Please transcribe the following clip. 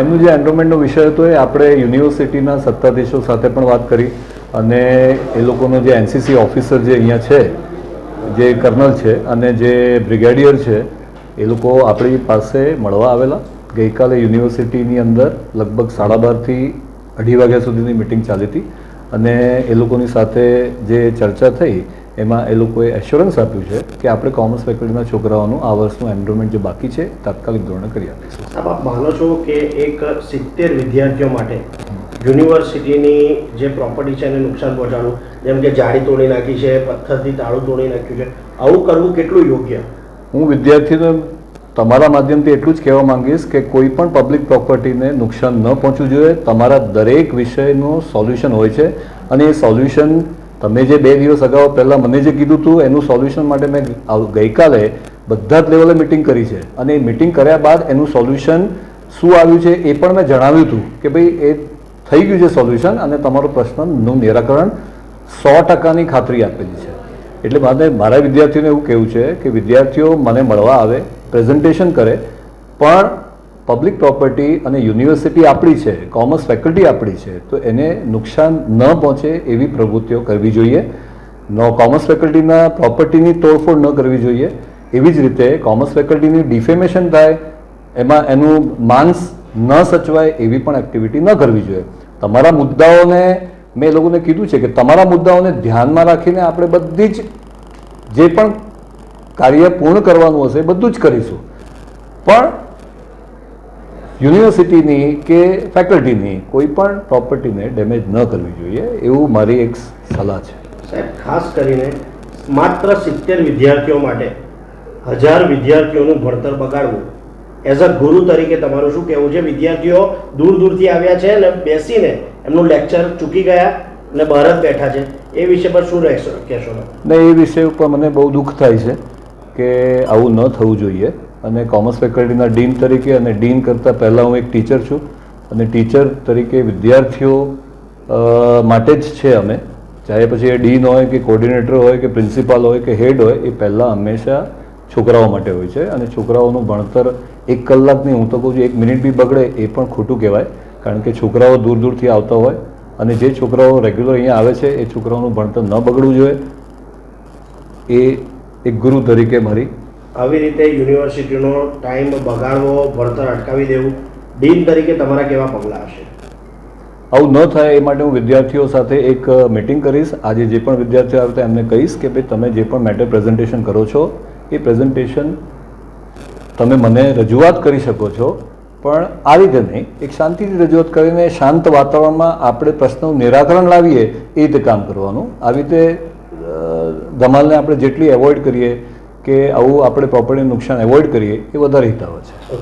એમનું જે એન્ડોમેન્ટનો વિષય હતો એ આપણે યુનિવર્સિટીના સત્તાધીશો સાથે પણ વાત કરી અને એ લોકોનો જે એનસીસી ઓફિસર જે અહીંયા છે, જે કર્નલ છે અને જે બ્રિગેડિયર છે, એ લોકો આપણી પાસે મળવા આવેલા. ગઈકાલે યુનિવર્સિટીની અંદર લગભગ સાડા બારથી અઢી વાગ્યા સુધીની મિટિંગ ચાલી હતી અને એ લોકોની સાથે જે ચર્ચા થઈ એમાં એ લોકોએ એશ્યોરન્સ આપ્યું છે કે આપણે કોમર્સ ફેકલ્ટીના છોકરાઓનું આ વર્ષનું એન્ડ્રોમેન્ટ જે બાકી છે તાત્કાલિક ધોરણે કરી આપીશું. સાહેબ આપ માનો છો કે એક સિત્તેર વિદ્યાર્થીઓ માટે યુનિવર્સિટીની જે પ્રોપર્ટી છે એને નુકસાન પહોંચાડવું જેમ કે જાળી તોડી નાખી છે પથ્થરથી તાળું તોડી નાખ્યું છે આવું કરવું કેટલું યોગ્ય? હું વિદ્યાર્થીઓને તમારા માધ્યમથી એટલું જ કહેવા માંગીશ કે કોઈ પણ પબ્લિક પ્રોપર્ટીને નુકસાન ન પહોંચવું જોઈએ. તમારા દરેક વિષયનું સોલ્યુશન હોય છે અને એ સોલ્યુશન તમે જે બે દિવસ અગાઉ પહેલાં મને જે કીધું હતું એનું સોલ્યુશન માટે મેં ગઈકાલે બધા જ લેવલે મિટિંગ કરી છે. અને એ મિટિંગ કર્યા બાદ એનું સોલ્યુશન શું આવ્યું છે એ પણ મેં જણાવ્યું હતું કે ભાઈ, એ થઈ ગયું છે સોલ્યુશન અને તમારો પ્રશ્નનું નિરાકરણ સો ટકાની ખાતરી આપેલી છે. એટલે મારે, મારા વિદ્યાર્થીઓને એવું કહેવું છે કે વિદ્યાર્થીઓ મને મળવા આવે પ્રેઝન્ટેશન કરે, પણ પબ્લિક પ્રોપર્ટી અને યુનિવર્સિટી આપણી છે કોમર્સ ફેકલ્ટી આપણી છે, તો એને નુકસાન ન પહોંચે એવી પ્રવૃત્તિઓ કરવી જોઈએ. નો કોમર્સ ફેકલ્ટીના પ્રોપર્ટીની તોડફોડ ન કરવી જોઈએ. એવી જ રીતે કોમર્સ ફેકલ્ટીની ડિફેમેશન થાય, એમાં એનું માન્સ ન સચવાય એવી પણ એક્ટિવિટી ન કરવી જોઈએ. તમારા મુદ્દાઓને મેં લોકોને કીધું છે કે તમારા મુદ્દાઓને ધ્યાનમાં રાખીને આપણે બધી જ જે પણ કાર્ય પૂર્ણ કરવાનું હશે બધું જ કરીશું. પણ યુનિવર્સિટીની કે ફેકલ્ટીની કોઈ પણ પ્રોપર્ટીને ડેમેજ ન કરવી જોઈએ એવું મારી એક સલાહ છે. સાહેબ ખાસ કરીને માત્ર સિત્તેર વિદ્યાર્થીઓ માટે હજાર વિદ્યાર્થીઓનું ભણતર બગાડવું. એઝ અ ગુરુ તરીકે તમારું શું કહેવું છે? વિદ્યાર્થીઓ દૂર દૂરથી આવ્યા છે અને બેસીને એમનું લેક્ચર ચૂકી ગયા અને બહાર જ બેઠા છે. એ વિશે પર શું રહેશો કહેશો? ને એ વિષય ઉપર મને બહુ દુઃખ થાય છે કે આવું ન થવું જોઈએ. અને કોમર્સ ફેકલ્ટીના ડીન તરીકે અને ડીન કરતાં પહેલાં હું એક ટીચર છું. અને ટીચર તરીકે વિદ્યાર્થીઓ માટે જ છે અમે. ચાહે પછી એ ડીન હોય કે કોર્ડિનેટર હોય કે પ્રિન્સિપાલ હોય કે હેડ હોય, એ પહેલાં હંમેશા છોકરાઓ માટે હોય છે. અને છોકરાઓનું ભણતર એક કલાકની હું તો કહું છું, એક મિનિટ બી બગડે એ પણ ખોટું કહેવાય. કારણ કે છોકરાઓ દૂર દૂરથી આવતા હોય અને જે છોકરાઓ રેગ્યુલર અહીંયા આવે છે, એ છોકરાઓનું ભણતર ન બગડવું જોઈએ. એ એક ગુરુ તરીકે મારી આવી રીતે યુનિવર્સિટીનો ટાઈમ બગાડવો, ભણતર અટકાવી દેવું, ડીન તરીકે તમારા કેવા પગલાં હશે? આવું ન થાય એ માટે હું વિદ્યાર્થીઓ સાથે એક મિટિંગ કરીશ. આજે જે પણ વિદ્યાર્થીઓ આવે એમને કહીશ કે ભાઈ તમે જે પણ મેટર પ્રેઝન્ટેશન કરો છો, એ પ્રેઝન્ટેશન તમે મને રજૂઆત કરી શકો છો. પણ આ રીતે નહીં, એક શાંતિથી રજૂઆત કરીને શાંત વાતાવરણમાં આપણે પ્રશ્નનું નિરાકરણ લાવીએ, એ રીતે કામ કરવાનું. આવી રીતે ધમાલને આપણે જેટલી એવોઇડ કરીએ કે આવું આપણે પ્રોપર્ટી નુકસાન એવોઇડ કરીએ એ વધારે હિતાવ છે.